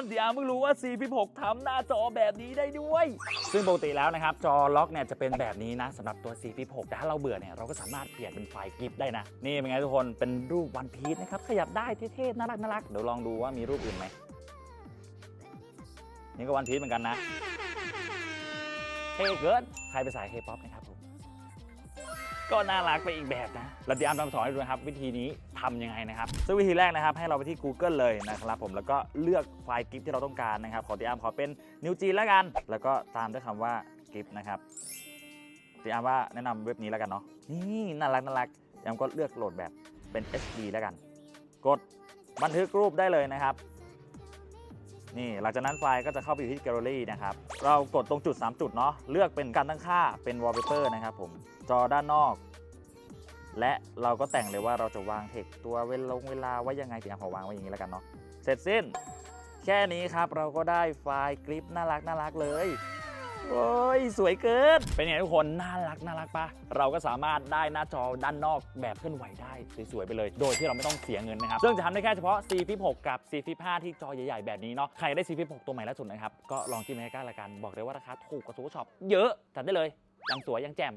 นเดี๋ยวอาร์มเพิ่งรู้ว่า C16 ทำหน้าจอแบบนี้ได้ด้วย ซึ่งปกติแล้วนะครับ จอล็อกเนี่ยจะเป็นแบบนี้นะสำหรับตัว C16 แต่ถ้าเราเบื่อเนี่ยเราก็สามารถเปลี่ยนเป็นไฟล์กิฟได้นะ นี่เป็นไงทุกคนเป็นรูปวันพีชนะครับขยับได้เท่ๆน่ารักน่ารักเดี๋ยวลองดูว่ามีรูปอื่นไหมนี่ก็วันพีชเหมือนกันนะเท่เกินใครไปสายเคป๊อปนะครับผม ก็น่ารักไปอีกแบบนะ เราเดี๋ยวอามทำสอนให้ดูนะครับ วิธีนี้ทำยังไงนะครับ ซึ่งวิธีแรกนะครับ ให้เราไปที่ Google เลยนะครับผมแล้วก็เลือกไฟล์กิฟที่เราต้องการนะครับ ขอตีอามขอเป็นนิวจีนแล้วกัน แล้วก็ตามด้วยคำว่ากิฟนะครับตีอามว่าแนะนำเว็บนี้แล้วกันเนาะนี่น่ารักน่ารักยามก็เลือกโหลดแบบเป็น SD แล้วกัน กดบันทึกรูปได้เลยนะครับ นี่หลังจากนั้นไฟล์ก็จะเข้าไปอยู่ที่แกลเลอรี่นะครับ เรากดตรงจุด 3 จุดเนาะเลือกเป็นการตั้งค่าเป็นวอลเปเปอร์นะครับผมจอด้านนอก และเราก็แต่งเลยว่าเราจะวางเทคตัวเวลงเวลาไว้ยังไงเดี๋ยวผมวางไว้อย่างนี้แล้วกันเนาะเสร็จสิ้น แค่นี้ครับเราก็ได้ไฟล์คลิปน่ารักน่ารักเลย โอ้ยสวยเกิน เป็นไงทุกคน น่ารักน่ารักปะเราก็สามารถได้หน้าจอด้านนอกแบบเคลื่อนไหวได้ สวยๆ ไปเลย โดยที่เราไม่ต้องเสียเงินนะครับ ซึ่งจะทำได้แค่เฉพาะ C Flip 6กับ C Flip 5ที่จอใหญ่ๆ แบบนี้เนาะ ใครได้ C Flip 6ตัวใหม่ล่าสุดนะครับ ก็ลองจิ้มไปใกล้ละกัน บอกเลยว่าราคาถูกกว่าซูเปอร์ช็อปเยอะ จัดได้เลย ยังสวยยังแจ่ม